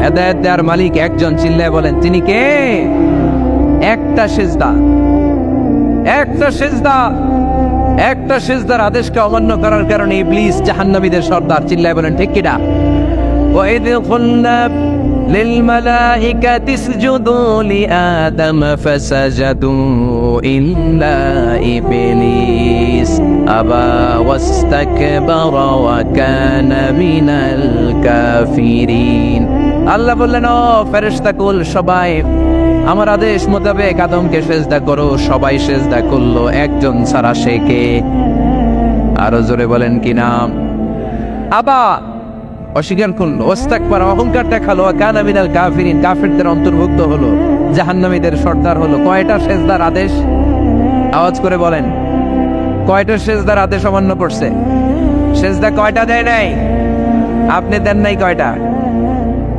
হেদায়েত দেওয়ার মালিক একজন চিল্লায় বলেন তিনি কে একটা সেজদা একটা সেজদা একটা সেজদার আদেশকে অমান্য করার কারণে ইবলিস জাহান্নামীদের সর্দার চিল্লায় বলেন ঠিক কিনা وإذ قلنا للملائكة اسجدوا لآدم فسجدوا إلا إبليس أبى واستكبر وكان من الكافرين আল্লাহ বললেন, ও ফেরেশতা, কুল সবাই, আমার আদেশ মোতাবেক আদমকে সেজদা করো। সবাই সেজদা করল, একজন ছাড়া সে কে? আরও জোরে বলেন, কি নাম? আবা, অস্বীকার করল, ওস্তাকবার, অহংকার দেখাল কানা মিনাল কাফিরিন। কাফিরদের অন্তর্ভুক্ত হলো, জাহান্নামীদের সর্দার হলো। কয়টা সেজদার আদেশ? আওয়াজ করে বলেন, কয়টা সেজদার আদেশ অমান্য করছে? সেজদা কয়টা দেয় নাই? আপনি দেন নাই কয়টা?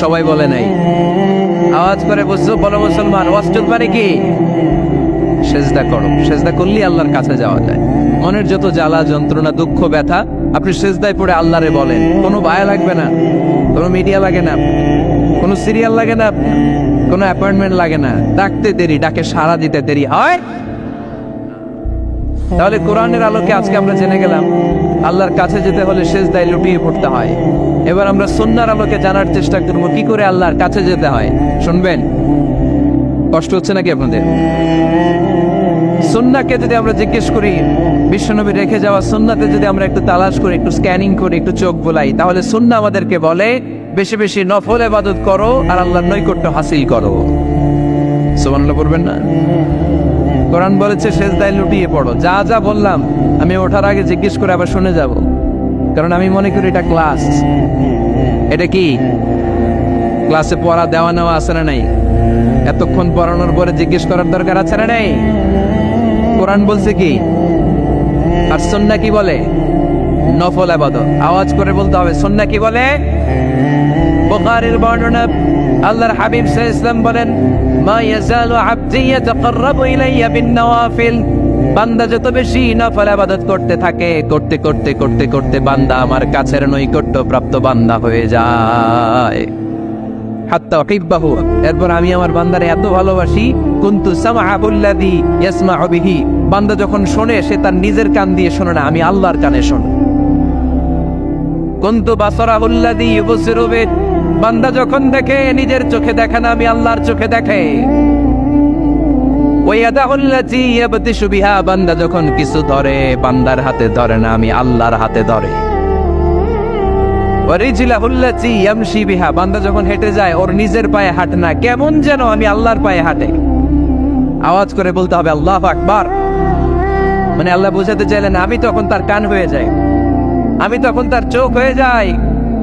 সবাই বলে নাই। আওয়াজ করে বুঝছ বলো মুসলমান ওয়াসজুদ মানে কি? সেজদা করো। সেজদা করলেই আল্লাহর কাছে যাওয়া যায়। মনের যত জ্বালা, যন্ত্রণা, দুঃখ, ব্যথা, আপনি সেজদায় পড়ে আল্লাহরে বলেন। কোনো বায়া লাগবে না, কোনো মিডিয়া লাগে না, কোনো সিরিয়াল লাগে না, কোনো অ্যাপয়েন্টমেন্ট লাগে না। ডাকতে দেরি, ডাকে সাড়া দিতে দেরি হয়। তাহলে কোরআনের আলোকে আজকে আমরা জেনে গেলাম, আল্লাহর কাছে যেতে হলে সেজদায় লুটিয়ে পড়তে হয়। এবার আমরা সন্ন্যার আলোকে জানার চেষ্টা করব, কি করে আল্লাহর কাছে যেতে হয়। শুনবেন? কষ্ট হচ্ছে নাকি আপনাদের? সুন্নাকে যদি আমরা জিজ্ঞেস করি, বিশ্বনবী রেখে যাওয়া সুন্নাতে যদি আমরা একটু তালাশ করি, একটু স্ক্যানিং করি, একটু চোখ বোলাই, তাহলে সুন্না আমাদেরকে বলে, বেশি বেশি নফল এবাদত করো আর আল্লাহর নৈকট্য হাসিল করো। সুবহানাল্লাহ পড়বেন না? কোরআন বলেছে শেষদায় লুটিয়ে পড়ো। যা যা বললাম, আমি ওঠার আগে জিজ্ঞেস করে আবার শুনে যাব। কারণ আমি মনে করি এটা ক্লাস এটা কি? ক্লাসে পড়া, দেওয়া, নেওয়া আছে না নাই? এতক্ষণ পড়ানোর পরে জিজ্ঞেস করার দরকার আছে না নাই? কোরআন বলছে কি? আর সন্না কি বলে? নফল আবাদত। আওয়াজ করে বলতে হবে সন্না কি বলে? বুখারীর বর্ণনা, আল্লাহর হাবিব সাল্লাল্লাহু বলেন, মা ইয়াজালু আবদি ইয়াতাকাররাবু ইলাইয়া বিন নওয়াফিল। বান্দা যত বেশি নফল ইবাদত করতে থাকে, করতে করতে করতে করতে বান্দা আমার কাছের নৈকট্য প্রাপ্ত বান্দা হয়ে যায়। হাত্তা এরপর আমি আমার বান্দারে এত ভালোবাসি, কুন্তু বান্দা যখন শোনে, সে তার নিজের কান দিয়ে শোনে না, আমি আল্লাহর কানে শোনে। কুন্তু বাসরাহুল্লাদি ইউবসিরু বিহি। বান্দা যখন দেখে, নিজের চোখে দেখে না, আমি আল্লাহর চোখে দেখে। বান্দা যখন কিছু ধরে, বান্দার হাতে ধরে না, আমি আল্লাহর হাতে ধরে। বান্দা যখন হেঁটে যায়, ওর নিজের পায়ে হাঁটে না, কেমন যেন আমি আল্লাহর পায়ে হাঁটে। আওয়াজ করে বলতে হবে, আল্লাহ আকবার। মানে আল্লাহ বোঝাতে চাইলেন, আমি তখন তার কান হয়ে যাই। আমি তখন তার চোখ হয়ে যাই।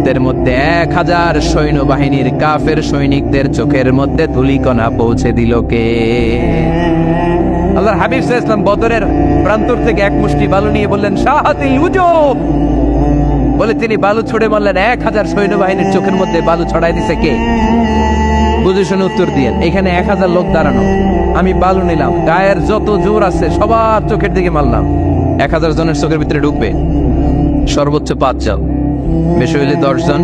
মুহূর্তের মধ্যে এক হাজার সৈন্যবাহিনীর কাফের সৈনিকদের চোখের মধ্যে ধুলিকণা পৌঁছে দিল কে? আল্লাহর হাবিব ইসলাম বদরের প্রান্তর থেকে এক মুষ্টি বালু নিয়ে বললেন, শাহাতিল উজু বলে তিনি বালু ছড়ে মারলেন, এক হাজার সৈন্যবাহিনীর চোখের মধ্যে বালু ছড়াই দিছে কে? বুঝে শুনে উত্তর দিয়েন, এখানে এক হাজার লোক দাঁড়ানো। আমি বালু নিলাম, গায়ের যত জোর আছে সবার চোখের দিকে মারলাম। এক হাজার জনের চোখের ভিতরে ঢুকবে। সর্বোচ্চ পাঁচ জন বেশি হইলে দশ জন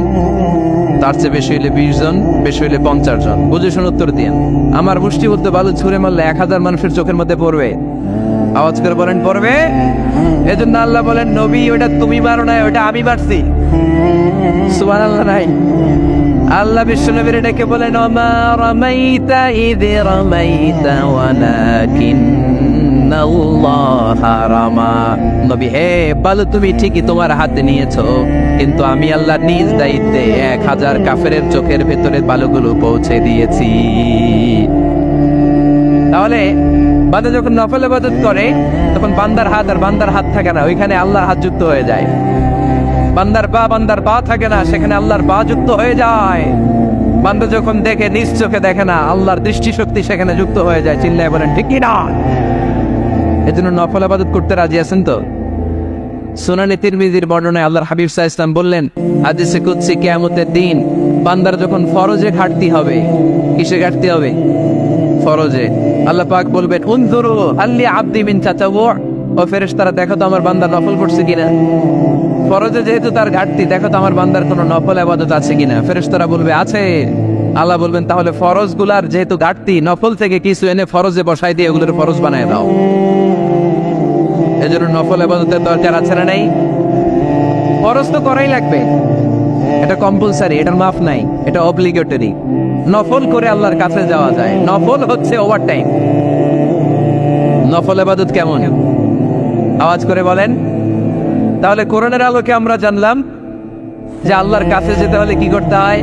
তার চেয়ে বেশি হইলে বিশ জন বেশি হইলে পঞ্চাশ জন বুঝে শুনে উত্তর দিয়েন। আমার মুষ্টি বলতে বালু ছুঁড়ে মারলে এক হাজার মানুষের চোখের মধ্যে পড়বে। আওয়াজ করে বলেন, পড়বে? এজন্য আল্লাহ বলেন, নবী ওটা তুমি মারো না ওটা আমি মারছি। সুবান আল্লাহ নাই। আল্লাহ বিশ্ব নবীর ডেকে বলেন ওমা রামাইতা, ইদ রামাইতা, ওয়ালাকিন নবী, হে বালু, তুমি ঠিকই তোমার হাতে নিয়েছো। কিন্তু আমি আল্লাহ নিজ দায়িত্বে এক হাজার কাফেরের চোখের ভেতরে বালুগুলো পৌঁছে দিয়েছি। তাহলে বান্দা যখন নফল ইবাদত করে, তখন বান্দার হাত আর বান্দার হাত থাকে না, ওইখানে আল্লাহর হাত যুক্ত হয়ে যায়। বান্দার পা বান্দার পা থাকে না, সেখানে আল্লাহর পা যুক্ত হয়ে যায়। বান্দা যখন দেখে, নিজ চোখে দেখে না, আল্লাহর দৃষ্টিশক্তি সেখানে যুক্ত হয়ে যায়। চিল্লায় বলেন, ঠিক না? এজন্য নফল আবাদত করতে রাজি আছেন তো? সুনানি তিরমিজির বর্ণনায় আল্লাহর হাবিব সাহা ইসলাম বললেন, হাদিসে কুদসি কিয়ামতের দিন বান্দার যখন ফরজে ঘাটতি হবে কিসে ঘাটতি হবে? ফরজে। আল্লাহ পাক বলবেন, উনজুরু আল্লি আব্দি মিন চাচাবু ও ফেরেশতারা, দেখো তো আমার বান্দা নফল করছে কিনা? ফরজে যেহেতু তার ঘাটতি, দেখো তো আমার বান্দার কোনো নফল আবাদত আছে কিনা? ফেরেশতারা বলবে, আছে। আল্লাহ বলবেন, তাহলে ফরজগুলার যেহেতু ঘাটতি, নফল থেকে কিছু এনে ফরজে বসাই দিয়ে এগুলোর ফরজ বানায় দাও। এজন্য নফল আবাদতের দরকার আছে না নাই? ফরজ তো করাই লাগবে। এটা কম্পালসারি এটার মাফ নাই, এটা অব্লিগেটরি নফল করে আল্লাহর কাছে যাওয়া যায়। নফল হচ্ছে ওভার টাইম নফল এবাদত কেমন? আওয়াজ করে বলেন। তাহলে কোরআনের আলোকে আমরা জানলাম যে আল্লাহর কাছে যেতে হলে কি করতে হয়?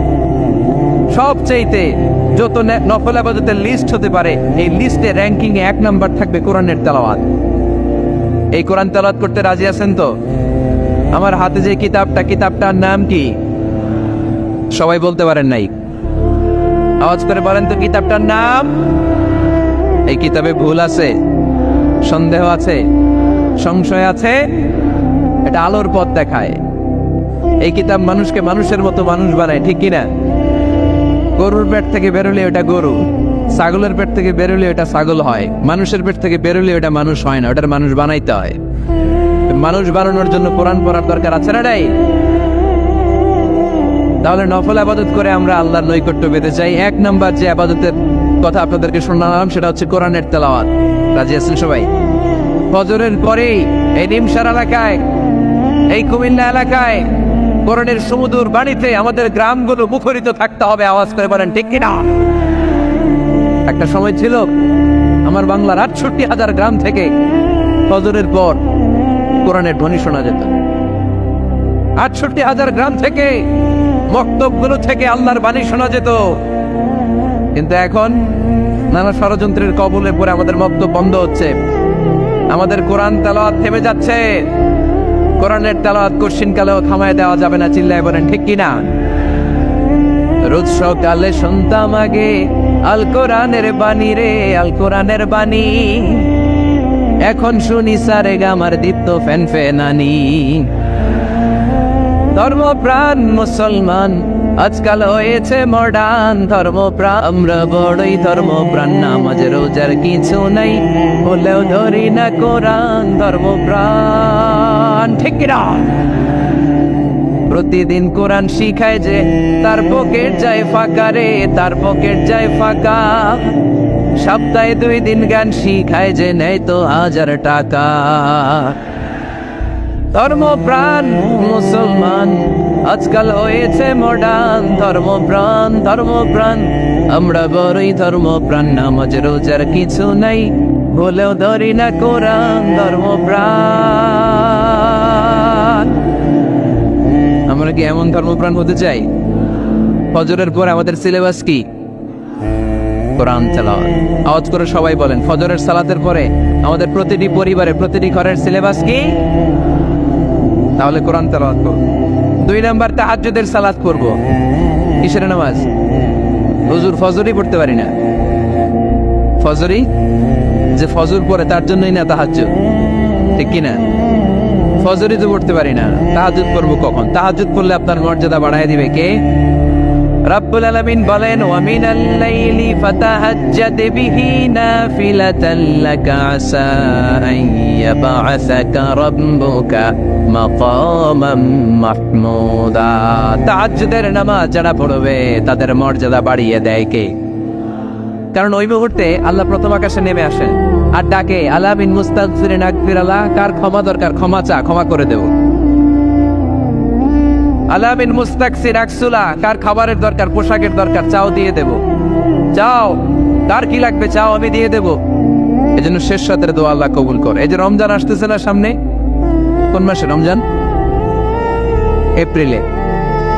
সবচাইতে যত নফল আবাদতের লিস্ট হতে পারে, এই লিস্টে র্যাঙ্কিং এক নাম্বার থাকবে কোরআনের তেলাওয়াত। এই কোরআন তেলাওয়াত করতে রাজি আছেন তো? আমার হাতে যে কিতাবটা, কিতাবটার নাম কি? সবাই বলতে পারেন নাই। আওয়াজ করে বলেন তো কিতাবটার নাম? এই কিতাবে ভুল আছে, সন্দেহ আছে, সংশয় আছে, এটা আলোর পথ দেখায়। এই কিতাব মানুষকে মানুষের মতো মানুষ বানায়, ঠিক কিনা? গরুর পেট থেকে বেরোলে ওটা গরু, ছাগলের পেট থেকে বেরোলে ওটা ছাগল হয়, মানুষের পেট থেকে বেরোলে ওটা মানুষ হয় না, ওটার মানুষ বানাইতে হয়। মানুষ বানানোর জন্য কোরআন পড়ার দরকার আছে না নাই? তাহলে নফল আবাদত করে আমরা আল্লাহর নৈকট্য পেতে চাই। এক নাম্বার যে আবাদতের কথা আপনাদেরকে শোনালাম, সেটা হচ্ছে কোরআনের তেলাওয়াত। রাজি আছেন সবাই? ফজরের পরেই এই নিমসার এলাকায়, এই কুমিল্লা এলাকায় কোরআনের সমুদুর বাড়িতে আমাদের গ্রামগুলো মুখরিত থাকতে হবে, আওয়াজ করে বলেন, ঠিক কিনা? একটা সময় ছিল, আমার বাংলার আটষট্টি হাজার গ্রাম থেকে ফজরের পর কোরআনের ধ্বনি শোনা যেত। আটষট্টি হাজার গ্রাম থেকে মক্তবগুলো থেকে আল্লাহর বাণী শোনা যেত। কিন্তু এখন নানা ষড়যন্ত্রের কবলে পড়ে আমাদের মক্তব বন্ধ হচ্ছে। আমাদের কোরআন তেলাওয়াত থেমে যাচ্ছে। কোরআনের তেলাওয়াত কোশ্চিন কালেও থামায় দেওয়া যাবে না, চিল্লায় বলেন, ঠিক কিনা? রোজ সকালে শুনতাম আগে, আল কোরআনের বাণী রে, আল কোরআনের বাণী। এখন শুনি সারে গামার দীপ্ত ফ্যান ফেনানি ধর্ম প্রাণ মুসলমান আজকাল হয়েছে মডার্ন ধর্মপ্রাণ, আমরা বড়ই ধর্মপ্রাণ, নামাজ, রোজার কিছু নাই বলেও ধরি না কোরআন, ধর্মপ্রাণ। ঠিক প্রতিদিন কোরআন শিখায় যে, তার পকেট যায় ফাঁকা রে, তার পকেট যায় ফাঁকা। সপ্তাহে দুই দিন গান শিখায় যে, নেই তো হাজার টাকা। ধর্ম প্রাণ মুসলমান আজকাল হয়েছে মডার্ন ধর্মপ্রাণ ধর্মপ্রাণ। আমরা বড়ই ধর্মপ্রাণ, নামাজ, রোজার কিছু নাই। বলেও ধরি না কোরআন, ধর্মপ্রাণ। আমরা কি এমন ধর্মপ্রাণ হতে চাই? ফজরের পর আমাদের সিলেবাস কি? কোরআন তেলাওয়াত। আওয়াজ করে সবাই বলেন, ফজরের সালাতের পরে আমাদের প্রতিটি পরিবারে প্রতিটি ঘরের সিলেবাস কি? তাহলে কোরআন তেলাওয়াত করব দুই নাম্বার তাহাজ্জুদের সালাত পড়ব। কিসের নামাজ? হুজুর ফজরই পড়তে পারি না। ফজরই? যে ফজর পরে তার জন্যই না তাহাজ্জুদ। ঠিক কিনা? ফজরই তো পড়তে পারি না। তাহাজুদ করব কখন? তাহাজুদ পড়লে আপনার মর্যাদা বাড়ায় দিবে কে? রব্বুল আলামিন বলেন নামাজ পড়বে, তাদের মর্যাদা বাড়িয়ে দেয় কে? কারণ ওই মুহূর্তে আল্লাহ প্রথম আকাশে নেমে আসেন আর ডাকে, আল্লাহ আকফির আল্লাহ, কার ক্ষমা দরকার? ক্ষমা চা, ক্ষমা করে দেব। আল্লাহ বিন মুস্তাকসির আকসুলা, কার খাবারের দরকার, পোশাকের দরকার, চাও দিয়ে দেব। চাও, কার কি লাগবে চাও আমি দিয়ে দেব। এই জন্য শেষ রাতের দোয়া আল্লাহ কবুল করে। এই যে রমজান আসতেছে না সামনে? কোন মাসে রমজান? এপ্রিলে।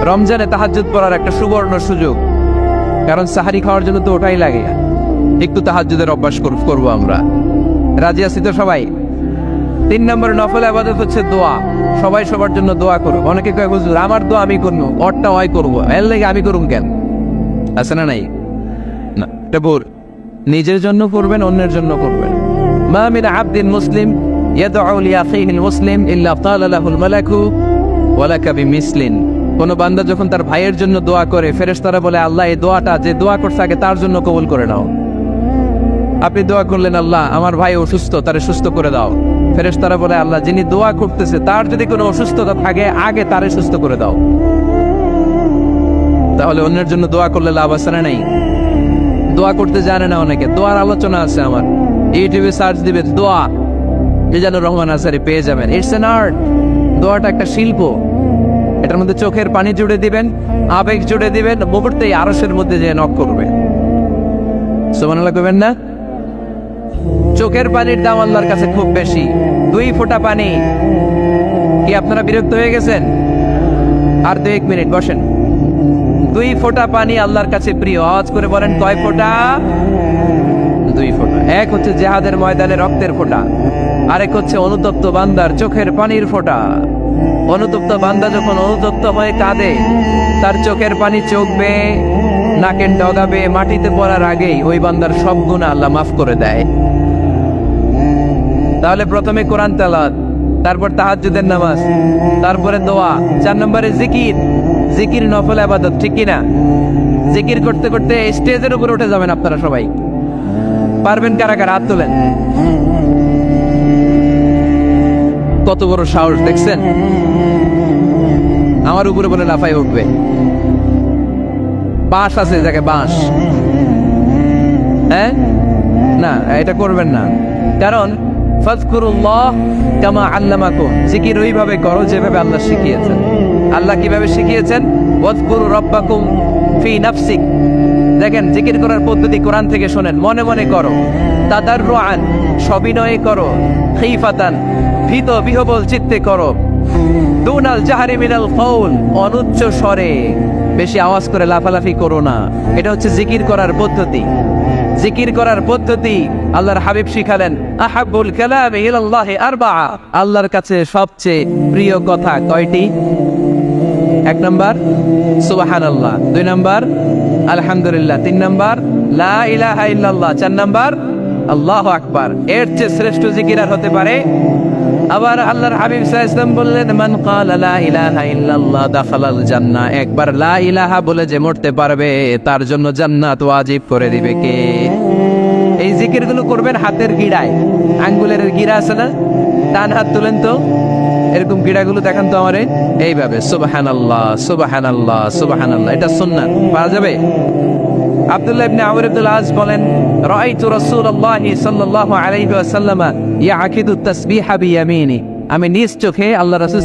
রমজানে তাহাজ্জুদ পড়ার একটা সুবর্ণ সুযোগ। কারণ সাহারি খাওয়ার জন্য তো ওটাই লাগে। একটু তাহাজ্জুদের অভ্যাস কর- করব আমরা। রাজি আছি তো সবাই? তিন নম্বর নফল আবাদত হচ্ছে দোয়া। সবাই সবার জন্য দোয়া করো অনেকে কয়, হুজুর, আমার দোয়া আমি করব অরটা ওয়াই করব। এর লেগে আমি করুন কেন? আছে না নাই? না, এটা নিজের জন্য করবেন, অন্যের জন্য করবেন। মা মিন আবদিন মুসলিম ইয়াদউ লিআখিহিল মুসলিম, ইল্লা ক্বালা লাহুল মালাকু ওয়ালাকা বিমিসলিন। কোন বান্দা যখন তার ভাইয়ের জন্য দোয়া করে, ফেরেশতারা বলে, আল্লাহ, এই দোয়াটা যে দোয়া করছে আগে তার জন্য কবুল করে নাও। আপনি দোয়া করলেন, আল্লাহ, আমার ভাই অসুস্থ, তারে সুস্থ করে দাও। ফেরেশতারা বলে, আল্লাহ, যিনি দোয়া করতেছে, তার যদি কোনো অসুস্থতা থাকে, আগে তারে সুস্থ করে দাও। তাহলে অন্যের জন্য দোয়া করলে লাভ আছে না নাই? দোয়া করতে জানে না অনেকে। দোয়ার আলোচনা আছে আমার। ইউটিউবে সার্চ দিবে, দোয়া। মিজানুর রহমান আসারি পেয়ে যাবেন। ইটস এন আর্ট দোয়াটা একটা শিল্প। এটার মধ্যে চোখের পানি জুড়ে দিবেন, আবেগ জুড়ে দিবেন, মুহূর্তেই আরসের মধ্যে যে নক করবে। সুবহানাল্লাহ কইবেন না? চোখের পানির দাম আল্লাহর কাছে খুব বেশি। দুই ফোঁটা পানি। কি আপনারা বিরক্ত হয়ে গেছেন? আর দু এক মিনিট, বসেন। দুই ফোঁটা পানি আল্লাহর কাছে প্রিয়। আওয়াজ করে বলেন, কয় ফোঁটা? দুই ফোঁটা। এক হচ্ছে জেহাদের ময়দানে রক্তের ফোঁটা। আরেক হচ্ছে অনুতপ্ত বান্দার চোখের পানির ফোঁটা। অনুতপ্ত বান্দা যখন অনুতপ্ত হয়ে কাঁদে, তার চোখের পানি চোখবে, নাকের ডগাবে মাটিতে পড়ার আগেই ওই বান্দার সব গুণা আল্লাহ মাফ করে দেয়। তাহলে প্রথমে কোরআন তেলাওয়াত, তারপর তাহাজ্জুদের নামাজ, তারপরে দোয়া, চার নম্বরে জিকির। জিকির নফল আবাদত, ঠিক কিনা? জিকির করতে করতে স্টেজের উপরে উঠে যাবেন আপনারা সবাই। পারবেন কারা কারা? হাত তোলেন। কত বড় সাহস, দেখছেন? আমার উপরে বলে লাফাই উঠবে। বাঁশ আছে যাকে বাঁশ। হ্যাঁ? না, এটা করবেন না। কারণ ফাজকুরুল্লাহ কামা আল্লামাকুম। জিকির ওইভাবে করো যেভাবে আল্লাহ শিখিয়েছেন। আল্লাহ কীভাবে শিখিয়েছেন? ওয়াজকুরু রব্বাকুম ফি নাফসিক। দেখেন, জিকির করার পদ্ধতি কোরআন থেকে শোনেন। মনে মনে করো। তাদার রোয়ান সবিনয়ে করো। খিফাতান, ভীত বিহবল চিত্তে করো। দুনাল জাহারি মিনাল কৌল অনুচ্চ স্বরে। বেশি আওয়াজ করে লাফালাফি করো না। এটা হচ্ছে জিকির করার পদ্ধতি। জিকির করার পদ্ধতি আল্লাহর হাবিব শিখালেন। আহাবুল কালাম ইলাল্লাহ আরবা আল্লাহর কাছে সবচেয়ে প্রিয় কথা কয়টি? এক নাম্বার, সুবহানাল্লাহ। দুই নাম্বার, আলহামদুলিল্লাহ। তিন নাম্বার, লা ইলাহা ইল্লাল্লাহ। চার নাম্বার, আল্লাহ আকবার। এর চেয়ে শ্রেষ্ঠ জিকির আর হতে পারে? আবার আল্লাহর হাবিব সাল্লাল্লাহু বললেন, মান ক্বালা লা ইলাহা ইল্লাল্লাহ দাখালাল জান্নাহ। একবার লা ইলাহা বলে যে মরতে পারবে, তার জন্য জান্নাত ওয়াজিব করে দিবে কে? করবেন হাতের গিড়ায়। আঙ্গুলের গিরা আছে না? ডান হাত তুলেন তো। এরকম গিড়াগুলো দেখান তো আমারে। এইভাবে সুবাহান আল্লাহ সুবাহান আল্লাহ সুবাহান আল্লাহ এটা সুন্নাত পাওয়া যাবে? আব্দুল্লাহ ইবনে আমর ইবনুল আজ বলেন, রাআইতু রাসূলুল্লাহি সাল্লাল্লাহু আলাইহি ওয়াসাল্লাম ইয়াকিদু তাসবিহা বিয়ামিনি। আমি নিজ চোখে আল্লাহ রাসূল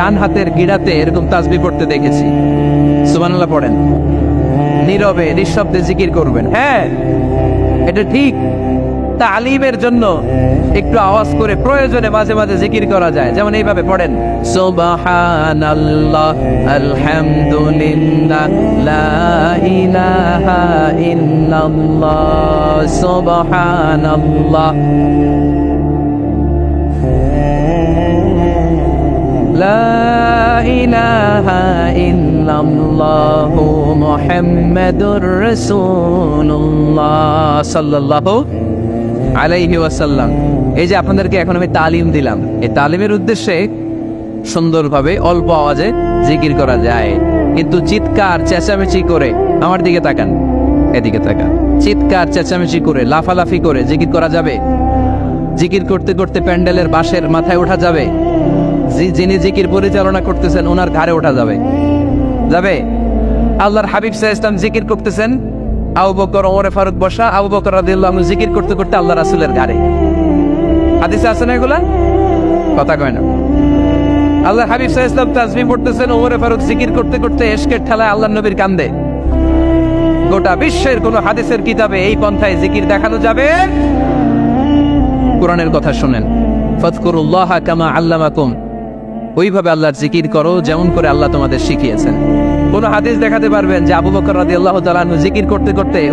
ডান হাতের গিড়াতে এরকম তাসবিহ পড়তে দেখেছি। সুবহানাল্লাহ পড়েন। নীরবে, নিঃশব্দে জিকির করবেন। হ্যাঁ এটা ঠিক। তালিমের জন্য একটু আওয়াজ করে প্রয়োজনে মাঝে মাঝে জিকির করা যায়। যেমন এইভাবে পড়েন, সুবহানাল্লাহ, আলহামদুলিল্লাহ, লা ইলাহা ইল্লাল্লাহ, সুবহানাল্লাহ, লা আলাইহি ওয়াসাল্লাম। এই যে আপনাদেরকে এখন আমি তালিম দিলাম। এই তালিমের উদ্দেশ্যে সুন্দরভাবে অল্প আওয়াজে জিকির করা যায়। কিন্তু চিৎকার, চেঁচামেচি করে আমার দিকে তাকান। এদিকে তাকান। চিৎকার, চেঁচামেচি করে, লাফালাফি করে জিকির করা যাবে। জিকির করতে করতে প্যান্ডেলের বাঁশের মাথায় ওঠা যাবে। যিনি জিকির পরিচালনা করতেছেন ওনার ঘাড়ে ওঠা যাবে। যাবে? আল্লাহর হাবিব সাহা ইসলাম জিকির করতেছেন। আবু বকর, ওমরে, ফারুক বসা, আবু বকর রাদিয়াল্লাহু আনহু জিকির করতে করতে আল্লাহ রাসূলের ঘাড়ে। হাদিসে আছে না এগুলা? কথা কয় না। আল্লাহ হাবিব সাহা ইসলাম তাজবি পড়তেছেন, ওমরে, ফারুক জিকির করতে করতে এশকের ঠেলায় আল্লাহ নবীর কান্দে। গোটা বিশ্বের কোন হাদিসের কিতাবে এই পন্থায় জিকির দেখানো যাবে? কোরআনের কথা শুনেন। ফতকুরুল্লাহ কামা আল্লামাকুম। ওইভাবে আল্লাহর জিকির করো যেমন করে আল্লাহ তোমাদের শিখিয়েছেন। কোন হাদিস দেখাতে পারবেন যে আবু বকর রাদি আল্লাহ তালানু জিকির করতে করতে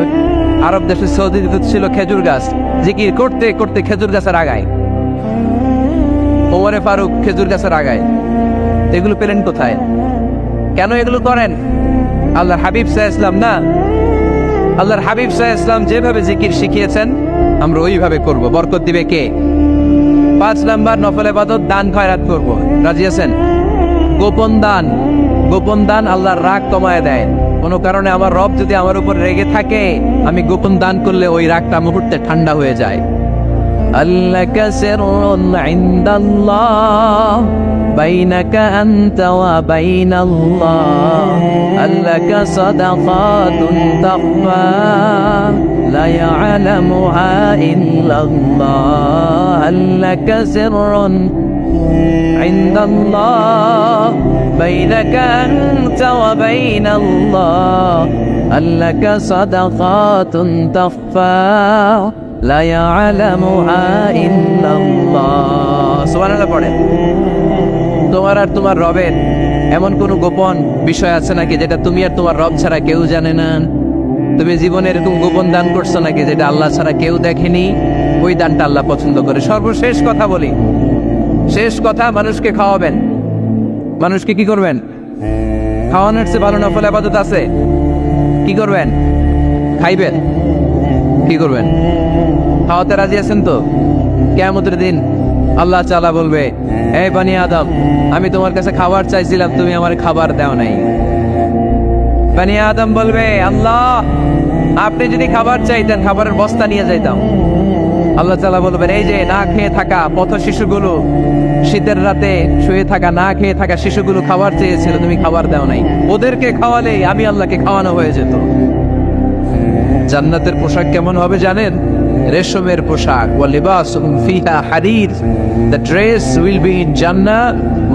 আরব দেশে সৌদি ছিল খেজুর গাছ। জিকির করতে করতে খেজুর গাছের আগায়। ওমরে ফারুক খেজুর গাছের আগায়। এগুলো পেলেন কোথায়? কেন এগুলো করেন? আল্লাহর হাবিব সাহা ইসলাম না। আল্লাহর হাবিব সাহা ইসলাম যেভাবে জিকির শিখিয়েছেন, আমরা ওইভাবে করব। বরকত দিবে কে? পাঁচ নাম্বার নফল এবাদত দান খয়রাত করব। রাজি আছেন? গোপন দান। গোপন দান আল্লাহর রাগ কমায় দেয় কোনো কারণে আমার রব যদি আমার উপর রেগে থাকে আমি গোপন দান করলে ওই রাগটা মুহূর্তে ঠান্ডা হয়ে যায় আল্লাহ سر عند الله بينك أنت وبين الله لك صدقات تخفى لا يعلمها إلا الله لك سر عند الله بينك أنت وبين الله لك صدقات تخفى لا يعلمها إلا الله سبحان الله পড়ে তোমার আর তোমার রবের এমন কোন গোপন বিষয় আছে নাকি যেটা তুমি আর তোমার রব ছাড়া কেউ জানে না তুমি জীবনে এরকম গোপন দান করছো নাকি যেটা আল্লাহ ছাড়া কেউ দেখেনি ওই দানটা আল্লাহ পছন্দ করে সর্বশেষ কথা বলি শেষ কথা, মানুষকে খাওয়াবেন। মানুষকে কি করবেন? খাওয়ানোর চেয়ে ভালো নফল আবাদত আছে। কি করবেন? খাইবেন। কি করবেন? খাওয়াতে রাজি আছেন তো? কেমতের দিন আল্লাহ চালা বলবে এই বানি আদম, আমি তোমার কাছে খাবার চাইছিলাম, তুমি আমার খাবার দাও নাই। বানি আদম বলবে, আল্লাহ, আপনি যদি খাবার চাইতেন, খাবারের বস্তা নিয়ে যাইতাম। আল্লাহ তালা বলবেন এই যে না খেয়ে থাকা পথ শিশুগুলো শীতের রাতে শুয়ে থাকা না খেয়ে থাকা শিশুগুলো খাবার চেয়েছিল তুমি খাবার দাও নাই। ওদেরকে খাওয়ালে আমি আল্লাহকে খাওয়ানো হয়ে যেত। জান্নাতের পোশাক কেমন হবে জানেন? রেশমের পোশাক ওয়া লিবাসুহুম ফিহা হারির the dress will be in Jannah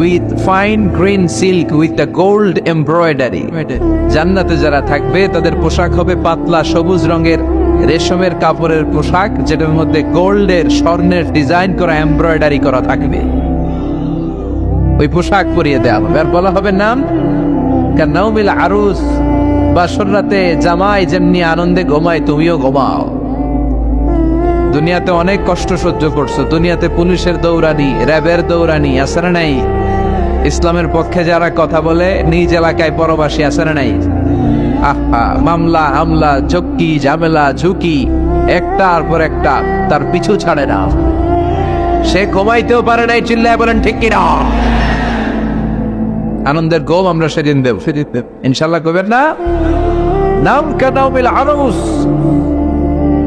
with fine green silk with the gold embroidery জান্নাতে যারা থাকবে তাদের পোশাক হবে পাতলা সবুজ রঙের। রেশমের কাপড়ের পোশাক, যেটার মধ্যে গোল্ডের স্বর্ণের ডিজাইন করা এমব্রয়ডারি করা থাকবে। ওই পোশাক পরিয়ে দেওয়া হবে। আর বলা হবে নাম? কান্নাউমিল আরুস? বাসর রাতে জামাই যেমনি আনন্দে ঘুমায়, তুমিও ঘুমাও। দুনিয়াতে অনেক কষ্ট সহ্য করছ। দুনিয়াতে পুলিশের দৌড়ানি, র্যাবের দৌড়ানি, আছে নাই? ইসলামের পক্ষে যারা কথা বলে, নিজ এলাকায় পরবাসী, আছে নাই? আহা মামলা হামলা ঝক্কি ঝামেলা ঝুঁকি একটার পর একটা তার পিছু ছাড়ে না। সে ঘুমাইতেও পারে নাই চিল্লায় বলেন ঠিক কিনা? আনন্দের গোম আমরা সেদিন দেব। সেদিন দেব। ইনশাল্লাহ কবেন না? নাম কানাও মিল আরুস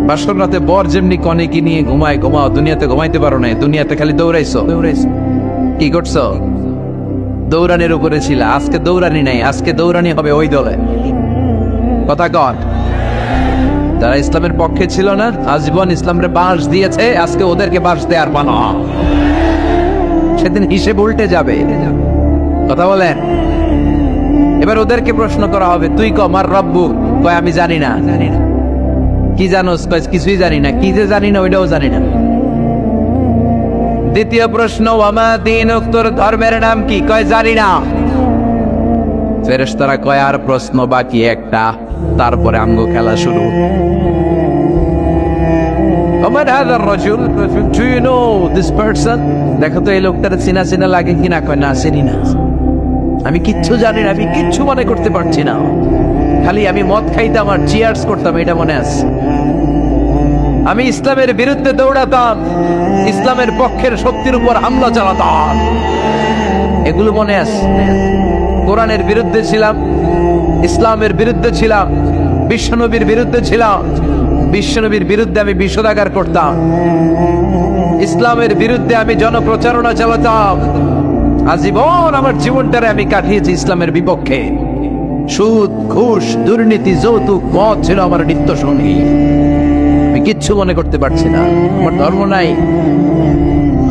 বাসর রাতে বর যেমনি কনেকি নিয়ে ঘুমায় ঘুমাও দুনিয়াতে ঘুমাইতে পারো না দুনিয়াতে খালি দৌড়াইছো। দৌড়াইছো। কি করছ? দৌড়ানির উপরে ছিল আজকে দৌড়ানি নাই আজকে দৌড়ানি হবে ওই দলে। কথা কন যারা ইসলামের পক্ষে ছিল না, আজীবন ইসলামের বাঁশ দিয়েছে, আজকে ওদেরকে বাঁশ দেওয়ার বানা সেদিন হিসেব উল্টে যাবে। কথা বলেন। এবার ওদেরকে প্রশ্ন করা হবে, তুই ক, মার রব্বু? কয়, আমি জানি না। জানি না কি জানোস কয়, কিছুই জানি না। কি যে জানি না, ওইটাও জানি না। দ্বিতীয় প্রশ্ন, ওয়ামা দিন তোর ধর্মের নাম কি? কয়, জানি না। ফেরেশতারা কয়, আর প্রশ্ন বাকি একটা। তারপরে আমগো খেলা শুরু। দেখো তো, এই লোকটার চিনা চিনা লাগে কিনা কয়, না চিনি না। আমি কিচ্ছু জানি না, আমি কিচ্ছু মনে করতে পারছি না। খালি আমি মদ খাইতাম আর চিয়ার্স করতাম, এটা মনে আছে। আমি ইসলামের বিরুদ্ধে দৌড়াতাম, ইসলামের পক্ষের শক্তির উপর হামলা চালাতাম। এগুলো মনে আছে। কোরআনের বিরুদ্ধে ছিলাম ইসলামের বিরুদ্ধে ছিলাম, বিশ্বনবীর বিরুদ্ধে ছিলাম, বিশ্বনবীর বিরুদ্ধে আমি বিষোদাগার করতাম। ইসলামের বিরুদ্ধে আমি জনপ্রচারণা চালাতাম। আজীবন আমার জীবনটারে আমি কাটিয়েছি ইসলামের বিপক্ষে। সুদ, ঘুষ, দুর্নীতি, যৌতুক, মদ ছিল আমার নিত্য সঙ্গী আমি কিচ্ছু মনে করতে পারছি না। আমার ধর্ম নাই।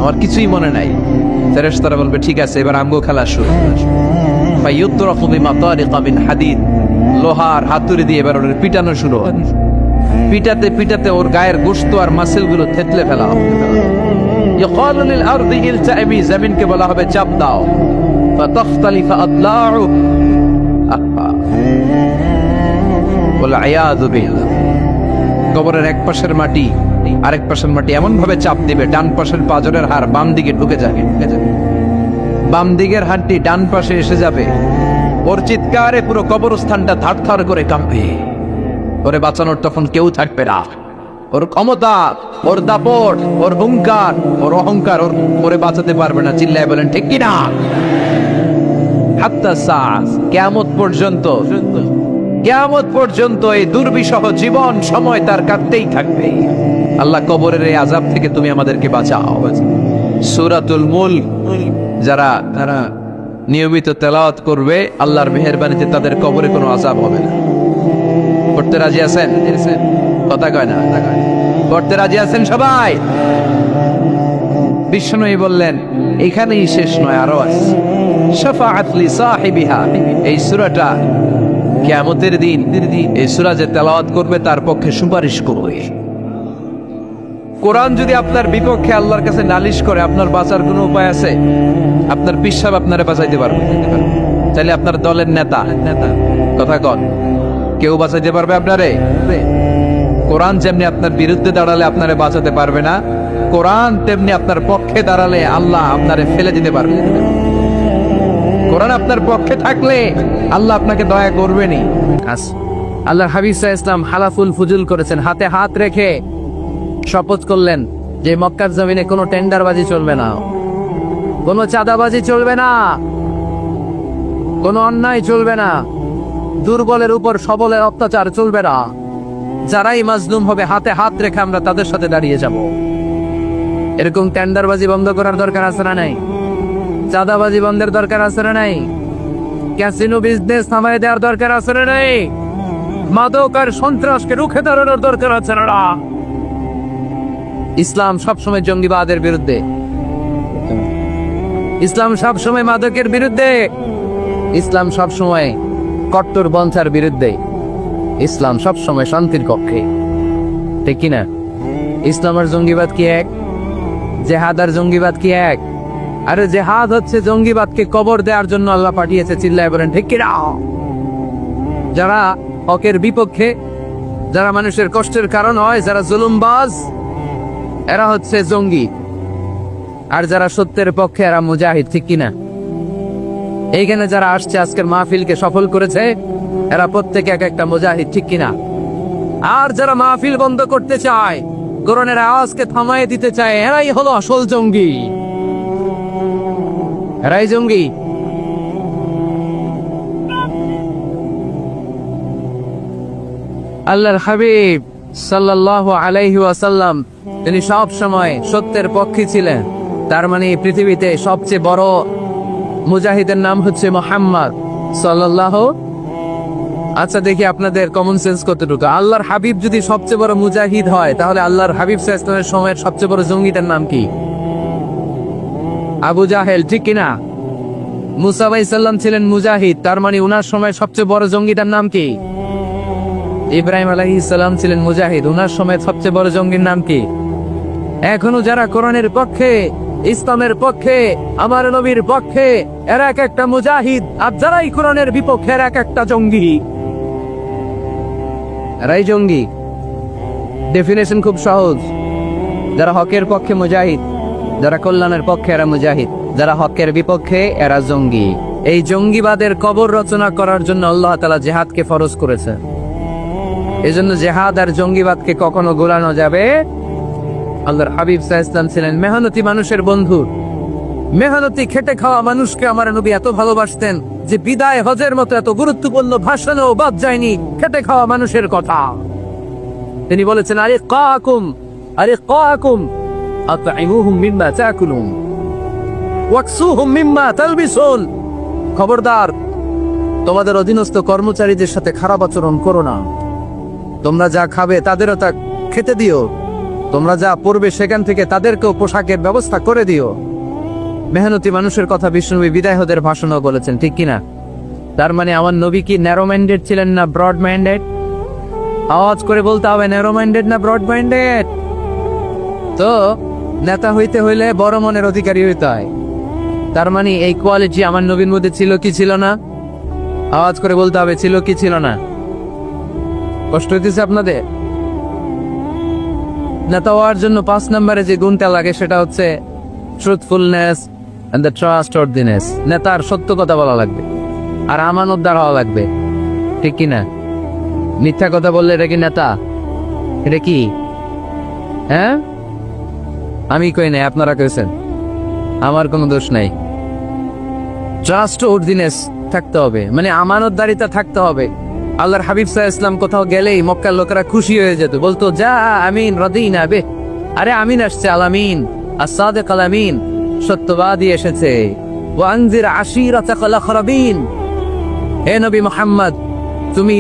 আমার কিছুই মনে নাই। ফেরেশতারা বলবে, ঠিক আছে, এবার আমগো খেলা শুরু লোহার হাতুড়ি দিয়ে এবার ওর পিটানো শুরু পিটাতে পিটাতে ওর গায়ের গোস্ত আর থেতলে ফেলা হবে। জমিনকে বলা হবে চাপ দাও। এক মাটি, আরেক পাশের মাটি এমন ভাবে চাপ দিবে, ডান পাশের পাজরের হার বাম দিকে ঢুকে যাবে। ঢুকে যাবে বাম দিকের হাড়টি ডান পাশে এসে যাবে। ওর চিৎকারে পুরো কবরস্থানটা থার থার করে কাঁপবে ওরে বাঁচানোর তখন কেউ থাকবে না। ওর ক্ষমতা, ওর দাপট, ওর হুঙ্কার, ওর অহংকার ওর ওরে বাঁচাতে পারবে না, চিল্লায় বলেন, ঠিক কিনা? হাত্তা সাস, কেয়ামত পর্যন্ত কেয়ামত পর্যন্ত এই দুর্বিষহ জীবন সময় তার কাটতেই থাকবে। আল্লাহ কবরের এই আজাব থেকে তুমি আমাদেরকে বাঁচাও। সুরাতুল মুল যারা তারা নিয়মিত তেলাওয়াত করবে, আল্লাহর মেহেরবানিতে তাদের কবরে কোনো আজাব হবে না। করতে রাজি আছেন? কথা কয় না করতে রাজি আছেন সবাই? বিষ্ণুই বললেন, এখানেই শেষ নয়, আরও আছে। শাফাআত লি সাহিবিহা। এই সূরাটা কিয়ামতের দিন, এই সূরা যে তেলাওয়াত করবে তার পক্ষে সুপারিশ করবে। কোরআন যদি আপনার বিপক্ষে আল্লাহর কাছে নালিশ করে, আপনার বাঁচার কোনো উপায় আছে? আপনার পিসাব আপনারে বাঁচাইতে পারবে। তাহলে আপনার দলের নেতা। নেতা কথা কন। কেউ বাঁচাইতে পারবে আপনারে? কোরআন যেমনি আপনার বিরুদ্ধে দাঁড়ালে আপনারে বাঁচাতে পারবে না, কোরআন তেমনি আপনার পক্ষে দাঁড়ালে আল্লাহ আপনারে ফেলে দিতে পারবে। কোরআন আপনার পক্ষে থাকলে আল্লাহ আপনাকে দয়া করবেনি আল্লাহ সাহা ইসলাম হালাফুল ফুজুল করেছেন। হাতে হাত রেখে শপথ করলেন যে মক্কার জমিনে কোনো টেন্ডারবাজি চলবে না। কোনো চাঁদাবাজি চলবে না। কোনো অন্যায় চলবে না। দুর্বলের উপর সবলের অত্যাচার চলবে না। যারাই মাজলুম হবে, হাতে হাত রেখে আমরা তাদের সাথে দাঁড়িয়ে যাব। এরকম টেন্ডারবাজি বন্ধ করার দরকার আছে না নাই? চাঁদাবাজি বন্ধের দরকার আছে না নাই? ক্যাসিনো বিজনেস থামায় দেওয়ার দরকার আছে না নাই? মাদক আর সন্ত্রাসকে রুখে দাঁড়ানোর দরকার আছে না? ইসলাম সবসময় জঙ্গিবাদের বিরুদ্ধে। ইসলাম সবসময় মাদকের বিরুদ্ধে। ইসলাম সবসময় কট্টর পন্থার বিরুদ্ধে। ইসলাম সবসময় শান্তির পক্ষে ঠিক কিনা? ইসলাম আর জঙ্গিবাদ কি এক? জেহাদ আর জঙ্গিবাদ কি এক? আরে জেহাদ হচ্ছে জঙ্গিবাদকে কবর দেওয়ার জন্য আল্লাহ পাঠিয়েছে, চিল্লায় বলেন, ঠিক কিনা? যারা হকের বিপক্ষে, যারা মানুষের কষ্টের কারণ হয়, যারা জুলুমবাজ এরা হচ্ছে জঙ্গি। আর যারা সত্যের পক্ষে, এরা মুজাহিদ, ঠিক কিনা? এইখানে যারা আসছে, আজকের মাহফিলকে সফল করেছে, এরা প্রত্যেকে এক একটা মুজাহিদ, ঠিক কিনা? আর যারা মাহফিল বন্ধ করতে চায়, কোরআনের আওয়াজকে থামায় দিতে চায়, এরাই হলো আসল জঙ্গি। এরাই জঙ্গি। আল্লাহর হাবিব সাল্লাল্লাহু আলাইহি ওয়াসাল্লাম তিনি সব সময় সত্যের পক্ষে ছিলেন। তার মানে পৃথিবীতে সবচেয়ে বড় মুজাহিদের নাম হচ্ছে মোহাম্মদ সাল্লাল্লাহু আচ্ছা দেখি আপনাদের কমন সেন্স কতটুকু। আল্লাহর হাবিব যদি সবচেয়ে বড় মুজাহিদ হয়, তাহলে আল্লাহর হাবিব সাল্লামের সময়ের সবচেয়ে বড় জঙ্গিটার নাম কি? আবু জাহেল, ঠিক কিনা মুসা সাল্লাম ছিলেন মুজাহিদ, তার মানে উনার সময় সবচেয়ে বড় জঙ্গিটার নাম কি? ইব্রাহিম আলাইহিস সালাম ছিলেন মুজাহিদ, উনার সময় সবচেয়ে বড় জঙ্গির নাম কি? এখনও যারা কোরআনের পক্ষে, ইসলামের পক্ষে, আমার নবীর পক্ষে, এরা এক একটা মুজাহিদ, আর যারাই কোরআনের বিপক্ষে, এরা এক একটা জঙ্গি। এরাই জঙ্গি। ডেফিনেশন খুব সহজ। যারা হকের পক্ষে মুজাহিদ, যারা কল্যাণের পক্ষে এরা মুজাহিদ, যারা হকের বিপক্ষে এরা জঙ্গি। এই জঙ্গিবাদের কবর রচনা করার জন্য আল্লাহ তালা জেহাদকে ফরজ করেছে। এজন্য জেহাদ আর জঙ্গিবাদকে কখনো গোলানো যাবে আল্লাহর হাবিব সাহা ছিলেন মেহনতি মানুষের বন্ধু। মেহনতি, খেটে খাওয়া মানুষকে আমার নবী এত ভালোবাসতেন যে বিদায় হজের মতো এত গুরুত্বপূর্ণ ভাষণেও বাদ যায়নি খেটে খাওয়া মানুষের কথা। তিনি বলেছেন, আরে কাকুম আরে কাকুম মিম্মা মিম্মা খবরদার, তোমাদের অধীনস্থ কর্মচারীদের সাথে খারাপ আচরণ করো না। তোমরা যা খাবে তাদেরও তা খেতে দিও। তোমরা যা পড়বে সেখান থেকে তাদেরকেও পোশাকের ব্যবস্থা করে দিও। মেহনতি মানুষের কথা বিষ্ণুবী বিদায় হদের ভাষণও বলেছেন, ঠিক কিনা? তার মানে আমার নবী কি ন্যারো মাইন্ডেড ছিলেন না ব্রড মাইন্ডেড আওয়াজ করে বলতে হবে ন্যারো মাইন্ডেড না ব্রড মাইন্ডেড তো, নেতা হইতে হইলে বড় মনের অধিকারী হইতে হয়। তার মানে এই কোয়ালিটি আমার নবীর মধ্যে ছিল কি ছিল না? আওয়াজ করে বলতে হবে, ছিল কি ছিল না? কষ্ট হইতেছে আপনাদের? নেতা হওয়ার জন্য পাঁচ নম্বরে যে গুণটা লাগে সেটা হচ্ছে truthfulness and the trustworthiness নেতার সত্য কথা বলা লাগবে আর আমানতদার হওয়া লাগবে। ঠিক কি না মিথ্যা কথা বললে এটা কি নেতা? এটা কি? হ্যাঁ? আমি কই নাই, আপনারা কইছেন। আমার কোনো দোষ নাই। ট্রাস্ট অর্দিনেস থাকতে হবে। মানে আমানতদারিতা থাকতে হবে। আল্লাহর হাবিব সাহা ইসলাম কোথাও গেলেই মক্কার লোকেরা খুশি হয়ে যেত। বলতো, যা, আমিন, রদিন আবে আরে আমিন আসছে আলামিন আসাদেক আলামিন সত্যবাদী এসেছে। ওয়ানজির আশিরাতাকাল আখরাবিন হে নবী মোহাম্মদ, তুমি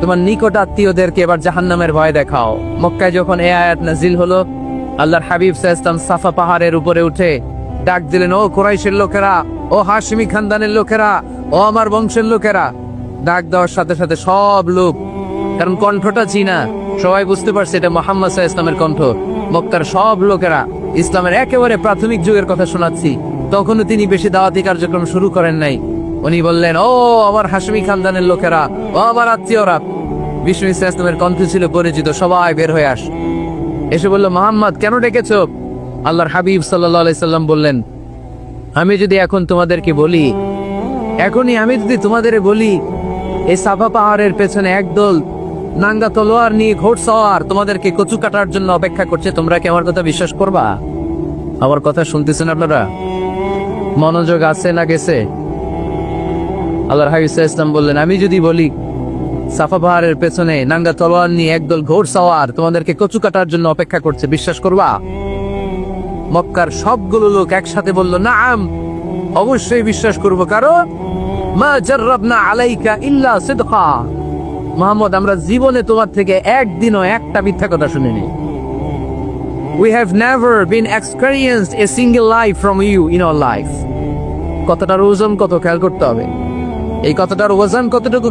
তোমার নিকট আত্মীয়দেরকে এবার জাহান্নামের ভয় দেখাও। মক্কায় যখন এ আয়াত নাজিল হলো, আল্লাহর হাবিব সাহা সাফা পাহাড়ের উপরে উঠে ডাক দিলেন, ও কোরাইশের লোকেরা, ও হাশিমি খানদানের লোকেরা, ও আমার বংশের লোকেরা ডাক দেওয়ার সাথে সাথে সব লোক কারণ কণ্ঠটা চিনা। সবাই বুঝতে পারছে এটা মোহাম্মদ সাহা ইসলামের কণ্ঠ। মক্কার সব লোকেরা ইসলামের একেবারে প্রাথমিক যুগের কথা শোনাচ্ছি। তখনও তিনি বেশি দাওয়াতি কার্যক্রম শুরু করেন নাই। উনি বললেন, ও, আমার হাসমি খানদানের লোকেরা, ও, আমার আত্মীয়রা। বিষ্ণু ইসা ইসলামের কণ্ঠ ছিল পরিচিত, সবাই বের হয়ে আস। এসে বলল, মোহাম্মদ, কেন ডেকেছ? আল্লাহর হাবিব সাল্লাম বললেন, আমি যদি এখন তোমাদেরকে বলি, এখনই আমি যদি তোমাদের বলি এই সাফা পাহাড়ের পেছনে একদল নাঙ্গা তলোয়ার নিয়ে ঘোড়সওয়ার তোমাদেরকে কচু কাটার জন্য অপেক্ষা করছে। তোমরা কি আমার কথা বিশ্বাস করবা? আমার কথা শুনতেছেন আপনারা? মনোযোগ আছে না গেছে? আল্লাহর হাবিব সাল্লাল্লাহু ইসলাম বললেন, আমি যদি বলি, সাফা পাহাড়ের পেছনে নাঙ্গা তলোয়ার নিয়ে একদল ঘোড়সওয়ার তোমাদেরকে কচু কাটার জন্য অপেক্ষা করছে, বিশ্বাস করবা? মক্কার সবগুলো লোক একসাথে বলল, নাম, অবশ্যই বিশ্বাস করব। কারণ মোহাম্মদ, আমরা জীবনে তোমার থেকে একদিনও একটা মিথ্যা কথা শুনিনি। We have never been experienced a single life from you in our life কথাটার ওজন কত খেয়াল করতে হবে। এই কথাটার ওজন কতটুকু